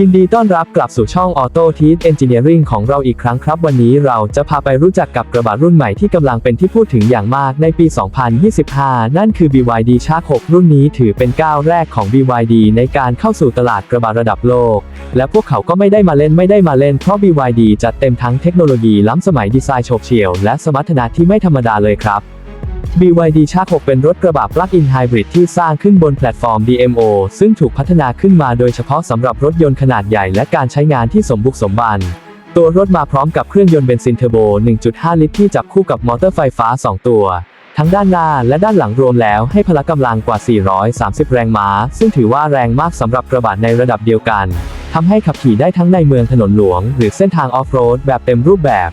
ยินดีต้อนรับกลับสู่ช่อง Auto t e a Engineering ของเราอีกครั้งครับ วันนี้เราจะพาไปรู้จักกับกระบะรุ่นใหม่ที่กำลังเป็นที่พูดถึงอย่างมากในปี 2025 นั่นคือ BYD Shark 6 รุ่นนี้ถือเป็นก้าวแรกของ BYD ในการเข้าสู่ตลาดกระบะระดับโลก และพวกเขาก็ไม่ได้มาเล่นไม่ได้มาเล่นเพราะ BYD จัดเต็มทั้งเทคโนโลยีล้ำสมัยดีไซน์โฉบเฉี่ยวและสมรรถนะที่ไม่ธรรมดาเลยครับ BYD Shark 6เป็นรถกระบะ Plug-in Hybrid ที่สร้างขึ้นบนแพลตฟอร์ม DMO ซึ่งถูกพัฒนาขึ้นมาโดยเฉพาะสำหรับรถยนต์ขนาดใหญ่และการใช้งานที่สมบุกสมบัน ตัวรถมาพร้อมกับเครื่องยนต์เบนซินเทอร์โบ 1.5 ลิตรที่จับคู่กับมอเตอร์ไฟฟ้า 2 ตัว ทั้งด้านหน้าและด้านหลังรวมแล้วให้พละกำลังกว่า 430 แรงม้า ซึ่งถือว่าแรงมากสำหรับกระบะในระดับเดียวกันทำให้ขับขี่ได้ทั้งในเมืองถนนหลวง หรือเส้นทางออฟโรดแบบเต็มรูปแบบ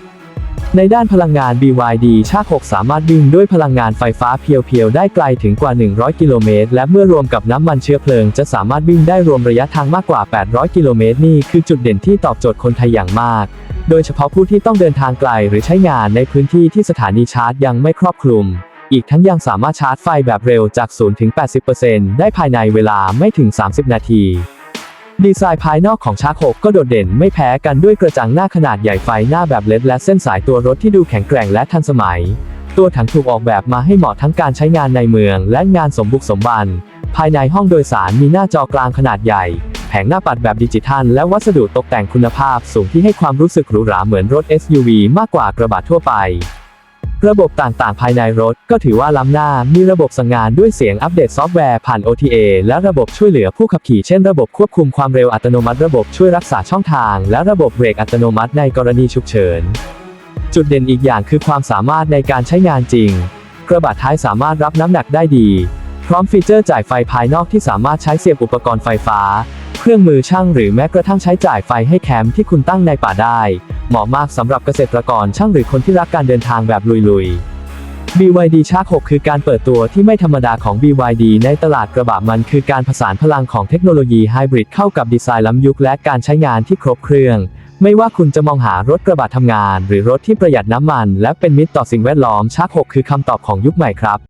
ในด้านพลังงาน BYD ชา6สามารถวิ่งด้วยพลังงานไฟฟ้าเพียวๆ ได้ไกลถึงกว่า 100 กิโลเมตร และเมื่อรวมกับน้ำมันเชื้อเพลิง จะสามารถวิ่งได้รวมระยะทางมากกว่า 800 กิโลเมตร นี่คือจุดเด่นที่ตอบโจทย์คนไทยอย่างมาก โดยเฉพาะผู้ที่ต้องเดินทางไกลหรือใช้งานในพื้นที่ที่สถานีชาร์จยังไม่ครอบคลุม อีกทั้งยังสามารถชาร์จไฟแบบเร็วจาก 0 ถึง 80%ได้ภายในเวลาไม่ถึง 30 นาที ดีไซน์ภายนอกของชาร์6ก็โดดเด่นไม่แพ้กันด้วยกระจังหน้าขนาดใหญ่ไฟหน้าแบบเลดและเส้นสายตัวรถที่ดูแข็งแกร่งและทันสมัย ตัวถังถูกออกแบบมาให้เหมาะทั้งการใช้งานในเมือง และงานสมบุกสมบัน ภายในห้องโดยสารมีหน้าจอกลางขนาดใหญ่ แผงหน้าปัดแบบดิจิทัล และวัสดุตกแต่งคุณภาพสูงที่ให้ความรู้สึกหรูหราเหมือนรถ SUV มากกว่ากระบะทั่วไป ระบบต่างๆ ภายในรถ ก็ถือว่าล้ำหน้า มีระบบสั่งงานด้วยเสียงอัปเดตซอฟต์แวร์ผ่าน OTA และระบบช่วยเหลือผู้ขับขี่เช่นระบบควบคุมความเร็วอัตโนมัติระบบช่วยรักษาช่องทาง และระบบเบรกอัตโนมัติในกรณีฉุกเฉิน จุดเด่นอีกอย่างคือความสามารถในการใช้งานจริง กระบะท้ายสามารถรับน้ำหนักได้ดี พร้อมฟีเจอร์จ่ายไฟภายนอกที่สามารถใช้เสียบอุปกรณ์ไฟฟ้า เครื่องมือช่างหรือแม้กระทั่งใช้จ่ายไฟให้แคมป์ที่คุณตั้งในป่าได้ เหมาะมากสำหรับเกษตรกรช่างหรือคนที่รักการเดินทางแบบลุยๆ BYD Shark 6 คือการเปิดตัวที่ไม่ธรรมดาของ BYD ในตลาดกระบะมันคือการผสานพลังของเทคโนโลยีไฮบริดเข้ากับดีไซน์ล้ำยุคและการใช้งานที่ครบเครื่อง ไม่ว่าคุณจะมองหารถกระบะทำงาน หรือรถที่ประหยัดน้ำมัน และเป็นมิตรต่อสิ่งแวดล้อม Shark 6 คือคำตอบของยุคใหม่ครับ